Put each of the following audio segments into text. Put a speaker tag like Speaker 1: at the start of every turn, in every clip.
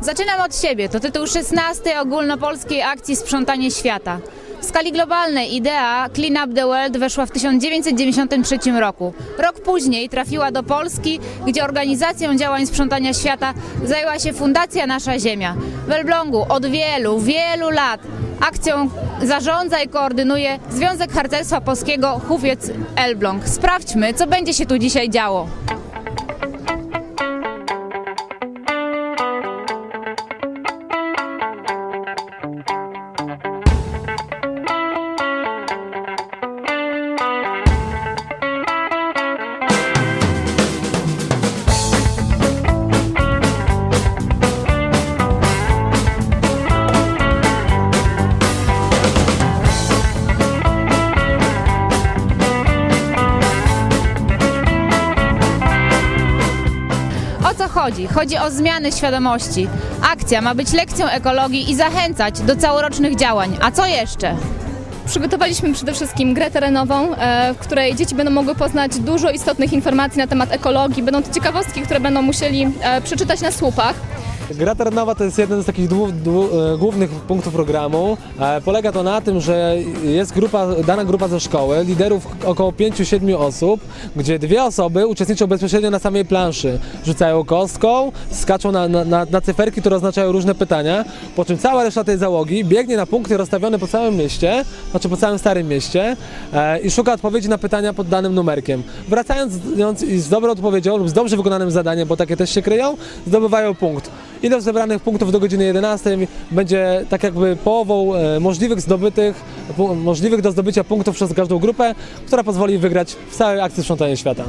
Speaker 1: Zaczynam od siebie. To tytuł 16 ogólnopolskiej akcji Sprzątanie Świata. W skali globalnej idea Clean Up the World weszła w 1993 roku. Rok później trafiła do Polski, gdzie organizacją działań sprzątania świata zajęła się Fundacja Nasza Ziemia. W Elblągu od wielu, wielu lat akcją zarządza i koordynuje Związek Harcerstwa Polskiego Hufiec Elbląg. Sprawdźmy, co będzie się tu dzisiaj działo. O co chodzi? Chodzi o zmiany świadomości. Akcja ma być lekcją ekologii i zachęcać do całorocznych działań. A co jeszcze?
Speaker 2: Przygotowaliśmy przede wszystkim grę terenową, e, w której dzieci będą mogły poznać dużo istotnych informacji na temat ekologii. Będą to ciekawostki, które będą musieli e, przeczytać na słupach.
Speaker 3: Gra terenowa to jest jeden z takich dwu, dwu, e, głównych punktów programu. E, polega to na tym, że jest grupa, dana grupa ze szkoły, liderów około 5-7 osób, gdzie dwie osoby uczestniczą bezpośrednio na samej planszy. Rzucają kostką, skaczą na, na, na, cyferki, które oznaczają różne pytania, po czym cała reszta tej załogi biegnie na punkty rozstawione po całym mieście, znaczy po całym Starym Mieście e, i szuka odpowiedzi na pytania pod danym numerkiem. Wracając z dobrą odpowiedzią lub z dobrze wykonanym zadaniem, bo takie też się kryją, zdobywają punkt. Ilość zebranych punktów do godziny 11 będzie tak jakby połową e, możliwych zdobytych, możliwych do zdobycia punktów przez każdą grupę, która pozwoli wygrać w całej akcji sprzątania świata.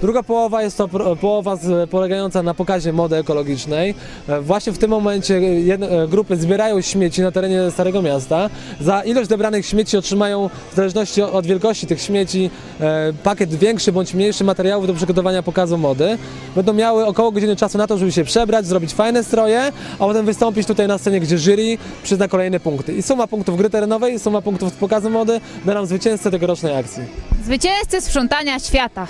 Speaker 3: Druga połowa jest to połowa z, polegająca na pokazie mody ekologicznej. E, Właśnie w tym momencie e, grupy zbierają śmieci na terenie Starego Miasta. Za ilość zebranych śmieci otrzymają w zależności od wielkości tych śmieci e, pakiet większy bądź mniejszy materiałów do przygotowania pokazu mody. Będą miały około godziny czasu na to, żeby się przebrać, zrobić fajne stroje, a potem wystąpić tutaj na scenie, gdzie jury przyzna kolejne punkty. I suma punktów gry terenowej, i suma punktów pokazu mody da nam zwycięzcę tegorocznej akcji.
Speaker 1: Zwycięzcy sprzątania świata.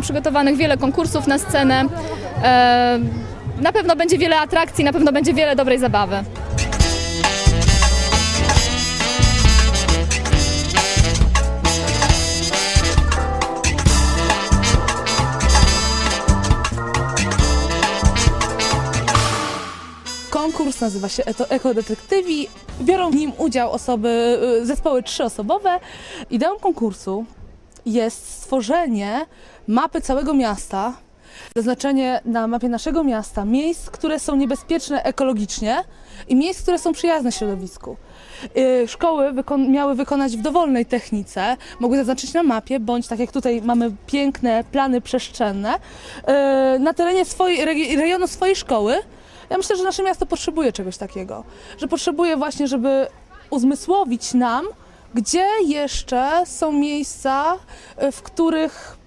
Speaker 2: Przygotowanych wiele konkursów na scenę. E, Na pewno będzie wiele atrakcji, na pewno będzie wiele dobrej zabawy.
Speaker 4: Konkurs nazywa się Ekodetektywi. Biorą w nim udział osoby, y, zespoły trzyosobowe. Ideą konkursu jest stworzenie mapy całego miasta, zaznaczenie na mapie naszego miasta miejsc, które są niebezpieczne ekologicznie i miejsc, które są przyjazne środowisku. Y, Szkoły miały wykonać w dowolnej technice, mogły zaznaczyć na mapie, bądź tak jak tutaj mamy piękne plany przestrzenne, y, na terenie swojej, rejonu swojej szkoły. Ja myślę, że nasze miasto potrzebuje czegoś takiego, że potrzebuje właśnie, żeby uzmysłowić nam, gdzie jeszcze są miejsca, y, w których